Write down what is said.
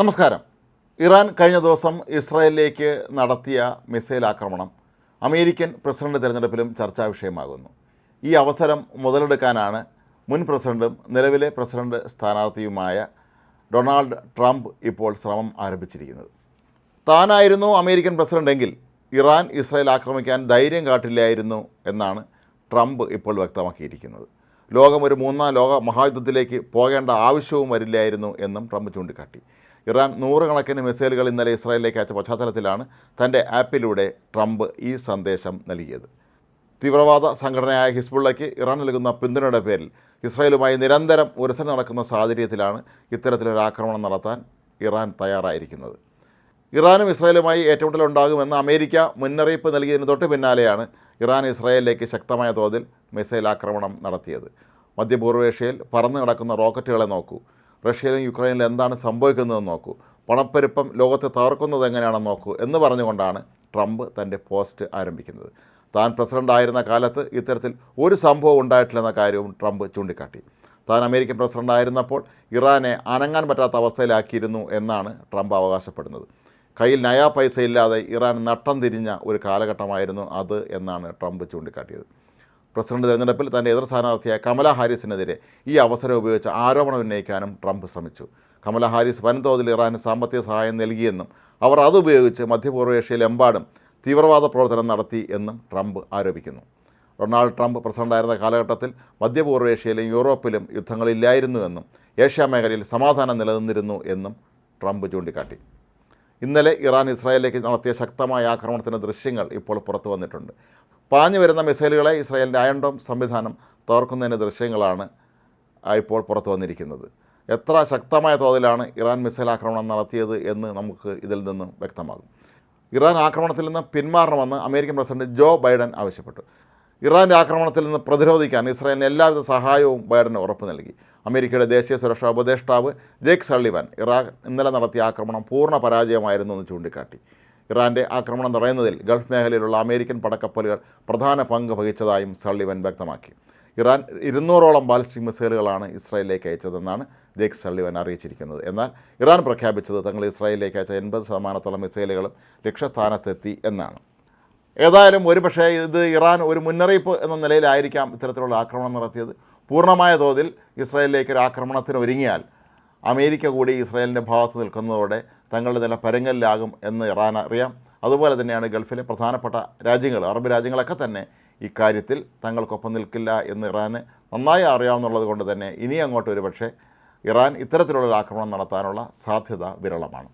നമസ്കാരം. ഇറാൻ കഴിഞ്ഞ ദിവസം ഇസ്രായേലിലേക്ക് നടത്തിയ മിസൈൽ ആക്രമണം അമേരിക്കൻ പ്രസിഡന്റ് തിരഞ്ഞെടുപ്പിലും ചർച്ചാ വിഷയമാകുന്നു. ഈ അവസരം മുതലെടുക്കാനാണ് മുൻ പ്രസിഡന്റും നിലവിലെ പ്രസിഡന്റ് സ്ഥാനാർത്ഥിയുമായ ഡൊണാൾഡ് ട്രംപ് ഇപ്പോൾ ശ്രമം ആരംഭിച്ചിരിക്കുന്നത്. താനായിരുന്നു അമേരിക്കൻ പ്രസിഡന്റെങ്കിൽ ഇറാൻ ഇസ്രായേൽ ആക്രമിക്കാൻ ധൈര്യം കാട്ടില്ലായിരുന്നു എന്നാണ് ട്രംപ് ഇപ്പോൾ വ്യക്തമാക്കിയിരിക്കുന്നത്. ലോകം ഒരു മൂന്നാം ലോക മഹായുദ്ധത്തിലേക്ക് പോകേണ്ട ആവശ്യവും വരില്ലായിരുന്നു എന്നും ട്രംപ് ചൂണ്ടിക്കാട്ടി. ഇറാൻ നൂറുകണക്കിന് മിസൈലുകൾ ഇന്നലെ ഇസ്രായേലിലേക്ക് അയച്ച പശ്ചാത്തലത്തിലാണ് തന്റെ ആപ്പിലൂടെ ട്രംപ് ഈ സന്ദേശം നൽകിയത്. തീവ്രവാദ സംഘടനയായ ഹിസ്ബുള്ളയ്ക്ക് ഇറാൻ നൽകുന്ന പിന്തുണയുടെ പേരിൽ ഇസ്രായേലുമായി നിരന്തരം ഉരസൽ നടക്കുന്ന സാഹചര്യത്തിലാണ് ഇത്തരത്തിലൊരു ആക്രമണം നടത്താൻ ഇറാൻ തയ്യാറായിരിക്കുന്നത്. ഇറാനും ഇസ്രായേലുമായി ഏറ്റുമുട്ടലുണ്ടാകുമെന്ന് അമേരിക്ക മുന്നറിയിപ്പ് നൽകിയതിന് തൊട്ട് പിന്നാലെയാണ് ഇറാൻ ഇസ്രായേലിലേക്ക് ശക്തമായ തോതിൽ മിസൈൽ ആക്രമണം നടത്തിയത്. മധ്യപൂർവേഷ്യയിൽ പറന്നു കിടക്കുന്ന റോക്കറ്റുകളെ നോക്കൂ. റഷ്യയിലും യുക്രൈനിലും എന്താണ് സംഭവിക്കുന്നതെന്ന് നോക്കൂ. പണപ്പെരുപ്പം ലോകത്തെ തകർക്കുന്നത് എങ്ങനെയാണെന്ന് നോക്കൂ എന്ന് പറഞ്ഞുകൊണ്ടാണ് ട്രംപ് തന്റെ പോസ്റ്റ് ആരംഭിക്കുന്നത്. താൻ പ്രസിഡന്റ് ആയിരുന്ന കാലത്ത് ഇത്തരത്തിൽ ഒരു സംഭവം ഉണ്ടായിട്ടില്ലെന്ന കാര്യവും ട്രംപ് ചൂണ്ടിക്കാട്ടി. താൻ അമേരിക്കൻ പ്രസിഡന്റ് ആയിരുന്നപ്പോൾ ഇറാനെ അനങ്ങാൻ പറ്റാത്ത അവസ്ഥയിലാക്കിയിരുന്നു എന്നാണ് ട്രംപ് അവകാശപ്പെടുന്നത്. കയ്യിൽ നയാ പൈസ ഇല്ലാതെ ഇറാൻ നട്ടം തിരിഞ്ഞ ഒരു കാലഘട്ടമായിരുന്നു അത് എന്നാണ് ട്രംപ് ചൂണ്ടിക്കാട്ടിയത്. പ്രസിഡന്റ് തെരഞ്ഞെടുപ്പിൽ തന്റെ എതിർ സ്ഥാനാർത്ഥിയായ കമല ഹാരിസിനെതിരെ ഈ അവസരം ഉപയോഗിച്ച് ആരോപണം ഉന്നയിക്കാനും ട്രംപ് ശ്രമിച്ചു. കമല ഹാരിസ് വൻതോതിൽ ഇറാന് സാമ്പത്തിക സഹായം നൽകിയെന്നും അവർ അതുപയോഗിച്ച് മധ്യപൂർവേഷ്യയിലെമ്പാടും തീവ്രവാദ പ്രവർത്തനം നടത്തി എന്നും ട്രംപ് ആരോപിക്കുന്നു. ഡൊണാൾഡ് ട്രംപ് പ്രസിഡന്റായിരുന്ന കാലഘട്ടത്തിൽ മധ്യപൂർവേഷ്യയിലും യൂറോപ്പിലും യുദ്ധങ്ങളില്ലായിരുന്നുവെന്നും ഏഷ്യ മേഖലയിൽ സമാധാനം നിലനിന്നിരുന്നു എന്നും ട്രംപ് ചൂണ്ടിക്കാട്ടി. ഇന്നലെ ഇറാൻ ഇസ്രായേലിലേക്ക് നടത്തിയ ശക്തമായ ആക്രമണത്തിന്റെ ദൃശ്യങ്ങൾ ഇപ്പോൾ പുറത്തു വന്നിട്ടുണ്ട് പാഞ്ഞു വരുന്ന മിസൈലുകളെ ഇസ്രായേലിന്റെ അയൺഡോം സംവിധാനം തകർക്കുന്നതിന്റെ ദൃശ്യങ്ങളാണ് ഇപ്പോൾ പുറത്തു വന്നിരിക്കുന്നത്. എത്ര ശക്തമായ തോതിലാണ് ഇറാൻ മിസൈൽ ആക്രമണം നടത്തിയത് എന്ന് നമുക്ക് ഇതിൽ നിന്നും വ്യക്തമാകും. ഇറാൻ ആക്രമണത്തിൽ നിന്ന് പിന്മാറണമെന്ന് അമേരിക്കൻ പ്രസിഡന്റ് ജോ ബൈഡൻ ആവശ്യപ്പെട്ടു. ഇറാന്റെ ആക്രമണത്തിൽ നിന്ന് പ്രതിരോധിക്കാൻ ഇസ്രായേലിന് എല്ലാവിധ സഹായവും ബൈഡന് ഉറപ്പ് നൽകി. അമേരിക്കയുടെ ദേശീയ സുരക്ഷാ ഉപദേഷ്ടാവ് ജേക്ക് സള്ളിവൻ ഇറാൻ ഇന്നലെ നടത്തിയ ആക്രമണം പൂർണ പരാജയമായിരുന്നു എന്ന് ചൂണ്ടിക്കാട്ടി. ഇറാന്റെ ആക്രമണം തടയുന്നതിൽ ഗൾഫ് മേഖലയിലുള്ള അമേരിക്കൻ പടക്കപ്പലുകൾ പ്രധാന പങ്ക് വഹിച്ചതായും സള്ളിവൻ വ്യക്തമാക്കി. ഇറാൻ ഇരുന്നൂറോളം ബാലിസ്റ്റിക് മിസൈലുകളാണ് ഇസ്രായേലിലേക്ക് അയച്ചതെന്നാണ് ജേക്ക് സള്ളിവൻ അറിയിച്ചിരിക്കുന്നത്. എന്നാൽ ഇറാൻ പ്രഖ്യാപിച്ചത് തങ്ങൾ ഇസ്രായേലിലേക്ക് അയച്ച എൺപത് ശതമാനത്തോളം മിസൈലുകളും ലക്ഷ്യസ്ഥാനത്തെത്തി എന്നാണ്. ഏതായാലും ഒരുപക്ഷേ ഇത് ഇറാൻ ഒരു മുന്നറിയിപ്പ് എന്ന നിലയിലായിരിക്കാം ഇത്തരത്തിലുള്ള ആക്രമണം നടത്തിയത്. പൂർണമായ തോതിൽ ഇസ്രായേലിലേക്ക് ഒരു ആക്രമണത്തിന് ഒരുങ്ങിയാൽ അമേരിക്ക കൂടി ഇസ്രായേലിന്റെ ഭാഗത്ത് നിൽക്കുന്നതോടെ തങ്ങളുടെ നില പരങ്ങലിലാകും എന്ന് ഇറാൻ അറിയാം. അതുപോലെ തന്നെയാണ് ഗൾഫിലെ പ്രധാനപ്പെട്ട രാജ്യങ്ങൾ അറബ് രാജ്യങ്ങളൊക്കെ തന്നെ ഇക്കാര്യത്തിൽ തങ്ങൾക്കൊപ്പം നിൽക്കില്ല എന്ന് ഇറാന് നന്നായി അറിയാവുന്നുള്ളത് കൊണ്ട് തന്നെ ഇനി അങ്ങോട്ട് ഒരു പക്ഷേ ഇറാൻ ഇത്തരത്തിലുള്ള ആക്രമണം നടത്താനുള്ള സാധ്യത വിരളമാണ്.